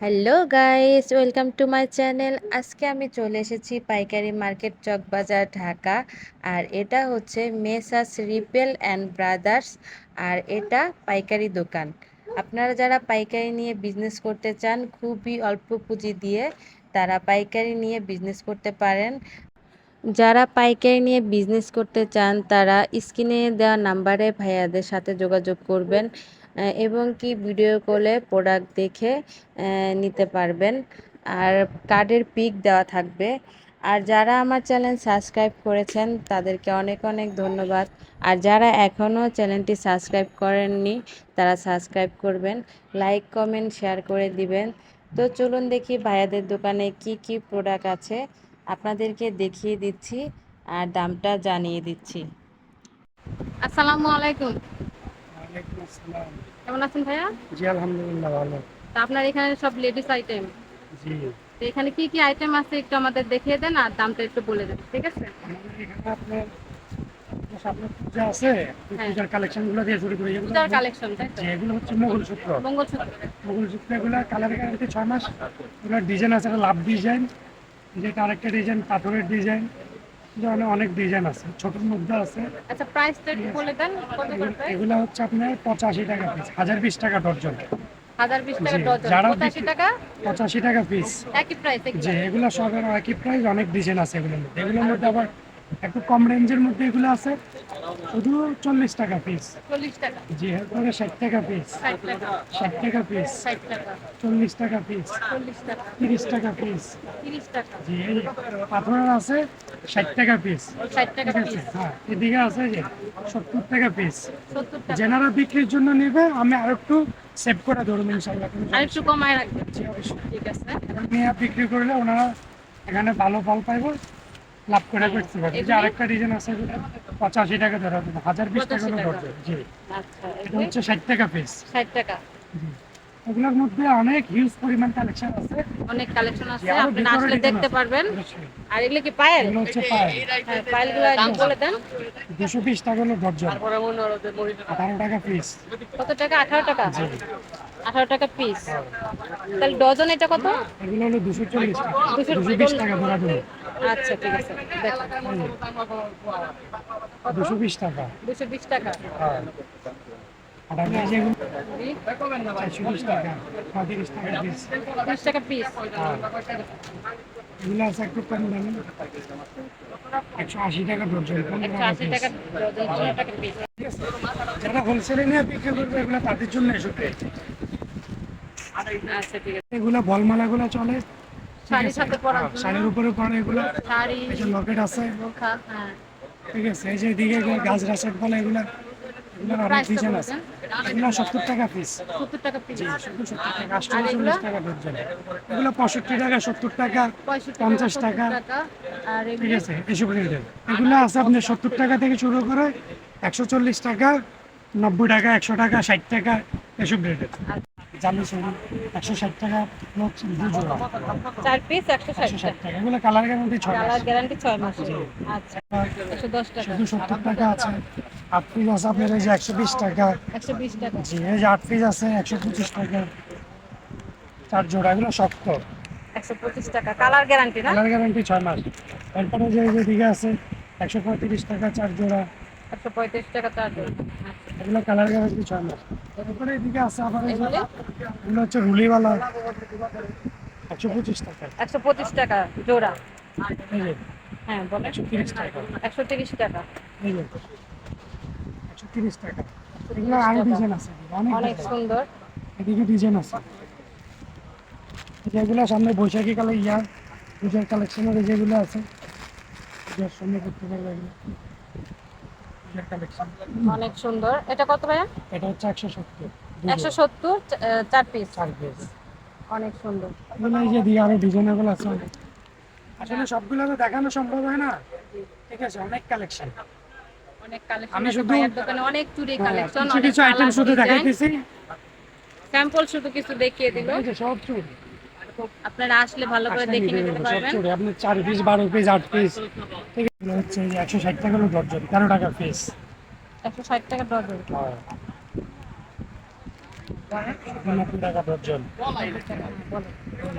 Hello guys, welcome to my channel. আজকে আমি চলে এসেছি পাইকারি মার্কেট চকবাজার, ঢাকা। আর এটা হচ্ছে মেসাস রিপেল অ্যান্ড ব্রাদার্স, আর এটা পাইকারি দোকান। আপনারা যারা পাইকারি নিয়ে বিজনেস করতে চান, খুবই অল্প পুঁজি দিয়ে তারা পাইকারি নিয়ে বিজনেস করতে পারেন। যারা পাইকারি নিয়ে বিজনেস করতে চান, তারা স্ক্রিনে দেওয়া নাম্বারে ভাইয়াদের সাথে যোগাযোগ করবেন। এবং কি ভিডিও কলে প্রোডাক্ট দেখে নিতে পারবেন। আর কার্ডের পিক দেওয়া থাকবে। আর যারা আমার চ্যানেল সাবস্ক্রাইব করেছেন, তাদেরকে অনেক অনেক ধন্যবাদ। আর যারা এখনও চ্যানেলটি সাবস্ক্রাইব করেননি, তারা সাবস্ক্রাইব করবেন। লাইক কমেন্ট শেয়ার করে দিবেন। তো চলুন দেখি ভাইয়াদের দোকানে কি কি প্রোডাক্ট আছে। আপনাদেরকে দেখিয়ে দিচ্ছি, আর দামটা জানিয়ে দিচ্ছি। আসসালামু আলাইকুম। কেমন আছেন ভাইয়া? জি আলহামদুলিল্লাহ ভালো। তা আপনার এখানে সব লেডিস আইটেম জি। এখানে কি কি আইটেম আছে একটু আমাদের দেখিয়ে দেন আর দামটা একটু বলে দেন ঠিক আছে? এখানে আপনার আপনার সামনে পূজা আছে হ্যাঁ। পূজার কালেকশন দিয়ে শুরু করি। পূজার কালেকশন তাই তো? এগুলো হচ্ছে মঙ্গলসূত্র মঙ্গলসূত্র মঙ্গলসূত্র এগুলো কালার গ্যারান্টি ছয় মাস। এগুলো ডিজাইন আছে লাভ ডিজাইন যেটা আরেকটা ডিজাইন পাথরের ডিজাইন ধরনের অনেক ডিজাইন আছে ছোটর মধ্যে আছে। আচ্ছা প্রাইসটা একটু বলে দেন কত করে? এগুলো হচ্ছে আপনার পঁচাশি টাকা পিস হাজার বিশ টাকা ডজন। 1020 টাকা ডজন যারা পঁচাশি বিক্রি- টাকা? পঁচাশি টাকা পিস একই প্রাইস যে এগুলো সবের একই প্রাইস অনেক ডিজাইন আছে এগুলোর মধ্যে। এগুলোর মধ্যে আবার একটু কম রেঞ্জের মধ্যে এগুলো আছে। শুধু চল্লিশ টাকা পিস চল্লিশ টাকা। জি এরপরে ষাট টাকা পিস ষাট টাকা। পিস চল্লিশ টাকা পিস তিরিশ টাকা পিস জি পাথরের আছে ষাট টাকা পিস ঠিক আছে? হ্যাঁ এদিকে আছে যে সত্তর টাকা পিস যেনারা বিক্রির জন্য নেবে আমি আর একটু সেভ করে ধরুন ইনশাল্লাহ আর একটু কমায় রাখবেন। জি, অবশ্যই। ঠিক আছে। নিয়ে বিক্রি করলে ওনারা এখানে ভালো ফল পাইবো। লাভ করে করতে পারবে যে আরেকটা ডিজাইন আছে পঁচাশি টাকা ধরা হাজার বিশ টাকা হলো জি। আচ্ছা এটা হচ্ছে ষাট টাকা পিস ষাট টাকা। জি। এগুলোর মধ্যে অনেক হিউজ পরিমাণ কালেকশন আছে। অনেক কালেকশন আছে আপনি আসলে দেখতে পারবেন। আর এগুলো কি পায়েল? এগুলো হচ্ছে পায়ে হ্যাঁ পায়েলগুলো একটু বলে দেন। দুশো বিশ টাকা হলো ডর্জন আঠারো টাকা পিস কত টাকা? আঠারো টাকা? জি। আঠারো টাকা পিস তাহলে ডজন এটা কত? এগুলো হলো দুশো চল্লিশ টাকা। দুশো দুশো বিশ টাকা ধরা দেবো আচ্ছা ঠিক আছে। দুশো বিশ টাকা। দুশো বিশ টাকা। হ্যাঁ। একশো আশি টাকা ডজন যারা হোলসেলে নিয়ে বিক্রি করবে এগুলো তাদের জন্য এসব আচ্ছা এগুলো বলমালাগুলো চলে। শাড়ির হ্যাঁ, উপরে পরে এগুলো। লকেট আছে। হ্যাঁ। ঠিক আছে? এই যে এদিকে এগুলো গাজরা সেট বলে এগুলো। এগুলো অনেক ডিজাইন আছে। এগুলো সত্তর টাকা পিস সত্তর টাকা পিস সত্তর টাকা। আটশো এগুলো? চল্লিশ টাকা ডর্জন এগুলো পঁয়ষট্টি টাকা সত্তর টাকা পঞ্চাশ টাকা। ঠিক আছে এসব রেটের এগুলো আছে আপনার সত্তর টাকা থেকে শুরু করে একশো চল্লিশ টাকা নব্বই টাকা একশো টাকা ষাট টাকা এসব রেটের জামি শুরু একশো ষাট টাকা চার পিস একশো ষাট টাকা। টাকা। এগুলো কালার গ্যারান্টি ছয় কালার গ্যারান্টি ছয় মাস। আচ্ছা। একশো দশ টাকা। শুধু সত্তর টাকা আছে। আট পিস আছে আপনার এই যে একশো বিশ টাকা। একশো বিশ টাকা। জি এই যে আট পিস আছে একশো পঁচিশ টাকা। চার জোড়া এগুলো শক্ত। একশো পঁচিশ টাকা কালার গ্যারান্টি না? কালার গ্যারান্টি ছয় মাস। এরপরে যে দিকে আছে একশো পঁয়ত্রিশ টাকা চার জোড়া। একশো পঁয়ত্রিশ টাকা চার এগুলো কালার গ্যারান্টি ছয় মাস। এরপরে এদিকে আছে আবার এগুলি? হচ্ছে রুলিওয়ালা। একশো পঁচিশ টাকা। একশো পঁচিশ টাকা জোড়া। হ্যাঁ বলেন। একশো তিরিশ টাকা। একশো তিরিশ টাকা। তিরিশ টাকা। এগুলো আরও ডিজাইন আছে অনেক সুন্দর। এদিকে ডিজাইন আছে। যেগুলো সামনে বৈশাখী কালে ইয়া পূজার কালেকশনের যেগুলো আছে পূজার সামনে করতে পারবে এগুলো। অনেক সুন্দর। এটা কত ভাইয়া? এটা হচ্ছে একশো সত্তর। একশো সত্তর চার পিস চার পিস অনেক সুন্দর। এগুলো এই যে দিয়ে আরও ডিজাইনেবল আছে অনেক। আসলে সবগুলো তো দেখানো সম্ভব হয় না। ঠিক আছে অনেক কালেকশন আমি শুধু- অনেক চুড়ি কালেকশন কিছু কিছু আইটেম শুধু দেখাইতেছি। স্যাম্পল শুধু কিছু দেখিয়ে দিল। সব আপনারা আসলে ভালো করে দেখে নিতে পারবেন, আপনি পিস বারো পিস আট পিস ঠিক আছে হচ্ছে এই যে একশো ষাট টাকা হলো তেরো টাকা পিস একশো ষাট টাকা ডজন। নব্বই টাকা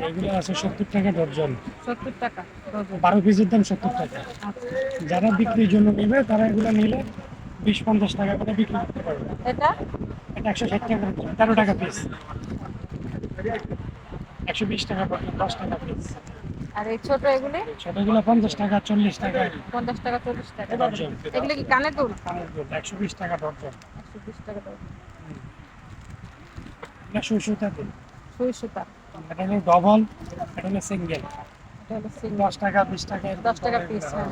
এগুলো আছে সত্তর টাকা ডর্জন সত্তর টাকা বারো পিসের দাম সত্তর টাকা। আচ্ছা। যারা বিক্রির জন্য নেবে তারা এগুলো নিলে বিশ পঞ্চাশ টাকা করে বিক্রি করতে পারবে। এটা? এটা একশো ষাট টাকা তেরো টাকা পিস একশো বিশ টাকা দশ টাকা পিস আর এই ছোট এগুলি? ছোটগুলো পঞ্চাশ টাকা চল্লিশ টাকা। পঞ্চাশ টাকা চল্লিশ টাকা। এগুলি কি কানের দুল? একশো বিশ টাকা ডর্জন একশো বিশ টাকা ডজন। এটা সুসুতাতে সুই সুতা এটা হলো ডবল এটা হলো সিঙ্গেল। এটা হলো সিঙ্গেল। দশ টাকা বিশ টাকা এরকম দশ টাকা করে পিস হ্যাঁ।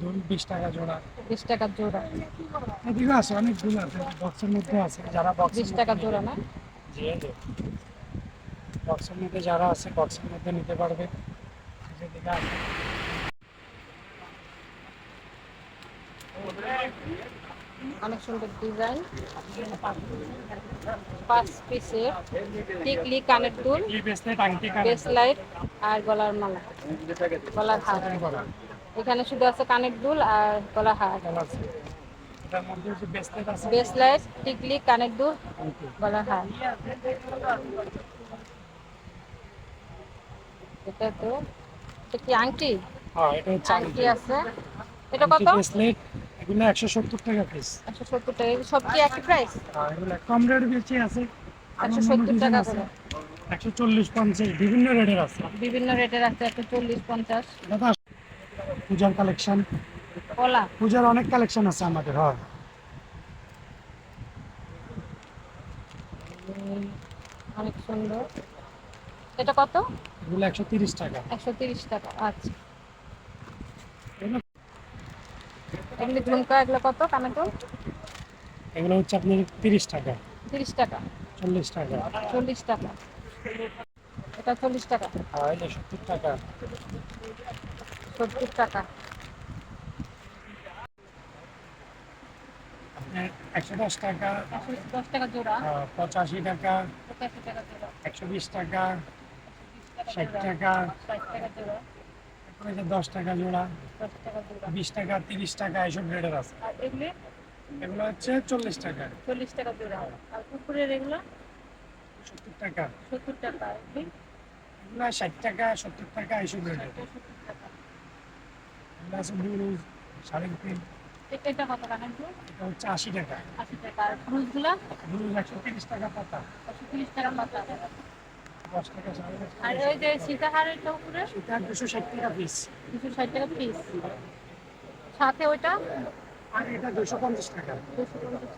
দুল টাকা জোড়া। বিশ টাকা জোড়া। এদিকে আছে অনেকগুলো আছে বক্সের মধ্যে আছে যারা বক্স বিশ টাকা জোড়া না? বক্সের মধ্যে যারা আছে বক্সের মধ্যে নিতে পারবে। যেদিকে আছে। অনেক সুন্দর ডিজাইন। পাঁচ পিসের টিকলি কানের দুল লাইট আর গলার মালা। গলার হার। এখানে শুধু আছে কানের দুল আর গলার হার। খেলা আছে এটার মধ্যে যে ব্রেসলেট আছে বেস লাইট টিকলি কানের দুল। গলার হার। এটা তো এটা কি আংটি? হ্যাঁ এটা আংটি আংটি। আছে। এটা কত? ব্রেসলেট এগুলো একশো সত্তর টাকা পিস একশো সত্তর টাকা সব কি একই প্রাইস এগুলো কম রেট বেশি আছে। একশো সত্তর টাকা করে। একশো চল্লিশ পঞ্চাশ বিভিন্ন রেটের আছে। বিভিন্ন রেটের আছে একশো চল্লিশ পঞ্চাশ। এটা পূজার কালেকশন কলা পূজার অনেক কালেকশন আছে আমাদের হয়। অনেক সুন্দর। এটা কত? এগুলো একশো তিরিশ টাকা। একশো তিরিশ টাকা আচ্ছা এগুলো এগুলি ঝুমকা এগুলো কত কানেটো এগুলো হচ্ছে আপনার তিরিশ টাকা। তিরিশ টাকা। চল্লিশ টাকা। চল্লিশ টাকা। এটা চল্লিশ টাকা। এটা সত্তর টাকা। সত্তর টাকা। একশো দশ টাকা। দশ টাকা জোড়া। পঁচাশি টাকা। পঁচাশি টাকা জোড়া। একশো বিশ টাকা। ষাট টাকা। ষাট টাকা জোড়া। যে দশ টাকা জোড়া টাকা বিশ টাকা তিরিশ টাকা এইসব রেটের আছে। এগুলো? হচ্ছে চল্লিশ টাকা। চল্লিশ টাকা জোড়া। আর কুকুরের এগুলো? সত্তর টাকা। সত্তর টাকা। এগুলি? ষাট টাকা সত্তর টাকা এইসব টাকা এগুলো আছে ব্লুজ শাড়ি প্রিন্ট। এটা কত কানের এটা হচ্ছে আশি টাকা। আশি টাকা। আর ক্রুজগুলো ব্লুজ একশো তিরিশ টাকা পাতা। একশো তিরিশ টাকা পাতা। টাকা সাড়ে আর ওই যে সীতাহারের উপরে এটা দুশো ষাট টাকা পিস দুশো ষাট টাকা পিস সাথে ওইটা? আর এটা দুশো পঞ্চাশ টাকা। দুশো পঞ্চাশ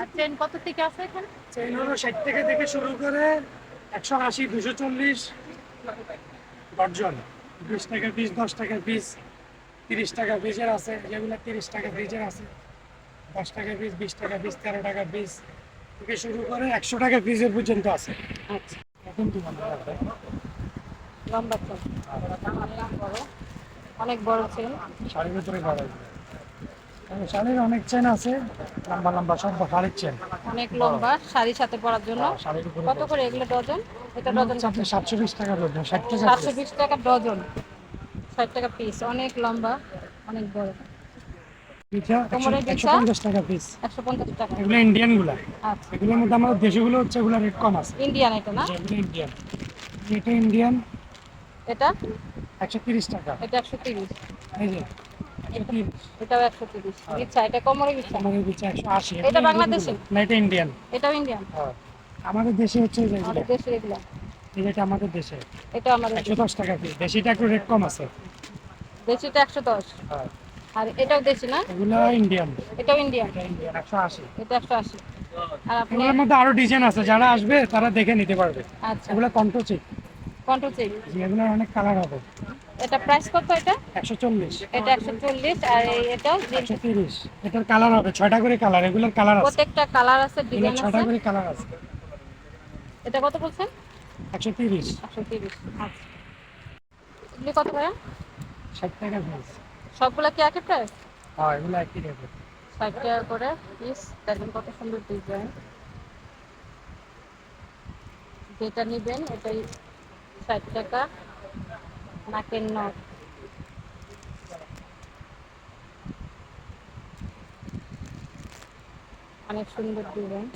আর চেন কত থেকে আছে এখানে? হলো ষাট টাকা থেকে শুরু করে একশো আশি দুশো চল্লিশ। দশজন বিশ টাকা পিস দশ টাকা পিস তিরিশ টাকা পিসের আছে। যেগুলো তিরিশ টাকা পিসের আছে। দশ টাকা পিস বিশ টাকা পিস তেরো টাকা পিস থেকে শুরু করে একশো টাকা পিসের পর্যন্ত আছে। আচ্ছা। এখন কি মনে লম্বা অনেক বড়। অনেক বড় চেন শাড়ির ভিতরে শাড়ির অনেক চেন আছে। লম্বা লম্বা সব শাড়ির চেন অনেক লম্বা। শাড়ির সাথে পরার জন্য। উপরে কত করে এগুলো ডজন? এটা ডজন আপনি সাতশো বিশ টাকা বলবেন ষাট টাকা সাতশো। বিশ টাকা ডজন। ষাট টাকা পিস অনেক লম্বা অনেক বড় পিঠা কোমরের একশো পিঠা? পঞ্চাশ টাকা পিস টাকা এগুলো ইন্ডিয়ানগুলা আচ্ছা। এগুলোর মধ্যে আমাদের দেশগুলো হচ্ছে এগুলো রেট কম আছে। ইন্ডিয়ান এটা না? ইন্ডিয়ান। এটা ইন্ডিয়ান। এটা? একশো তিরিশ টাকা। এটা একশো তিরিশ। এই যে এটাও একশো তিরিশ। বিচ্ছা এটা কোমরে একশো আশি। এটা বাংলাদেশে? না এটা ইন্ডিয়ান। এটাও ইন্ডিয়ান? হ্যাঁ। আমাদের দেশে হচ্ছে আমাদের দেশে এগুলো। এই আমাদের দেশে। এটা আমাদের একশো দশ টাকা পিস দেশিটা একটু রেট কম আছে। দেশিটা একশো দশ। হ্যাঁ। আর এটাও দেশি না? এগুলো ইন্ডিয়ান এটাও ইন্ডিয়ান একশো আশি। এটা একশো আশি। আর আপনি? এগুলোর মধ্যে আরও ডিজাইন আছে যারা আসবে তারা দেখে নিতে পারবে। আচ্ছা। এগুলো কন্ট্রোচিক কন্ট্রোল চেক এগুলোর অনেক কালার হবে। এটা প্রাইস কত এটা? একশো চল্লিশ। এটা একশো চল্লিশ আর এই- এটাও যে- একশো তিরিশ। এটার কালার হবে ছয়টা করে কালার এগুলোর কালার আছে। প্রত্যেকটা কালার আছে ডিজাইন আছে? করে কালার আছে। এটা কত বলছেন? একশো তিরিশ। একশো তিরিশ আচ্ছা। এগুলি কত ভাইয়া? ষাট টাকা পিস সবগুলা কি একই প্রাইস হ্যাঁ এগুলো একই রেট ষাট টাকা করে পিস দেখেন কত সুন্দর ডিজাইন যেটা নেবেন এটাই ষাট টাকা। নাকের নখ। অনেক সুন্দর ডিজাইন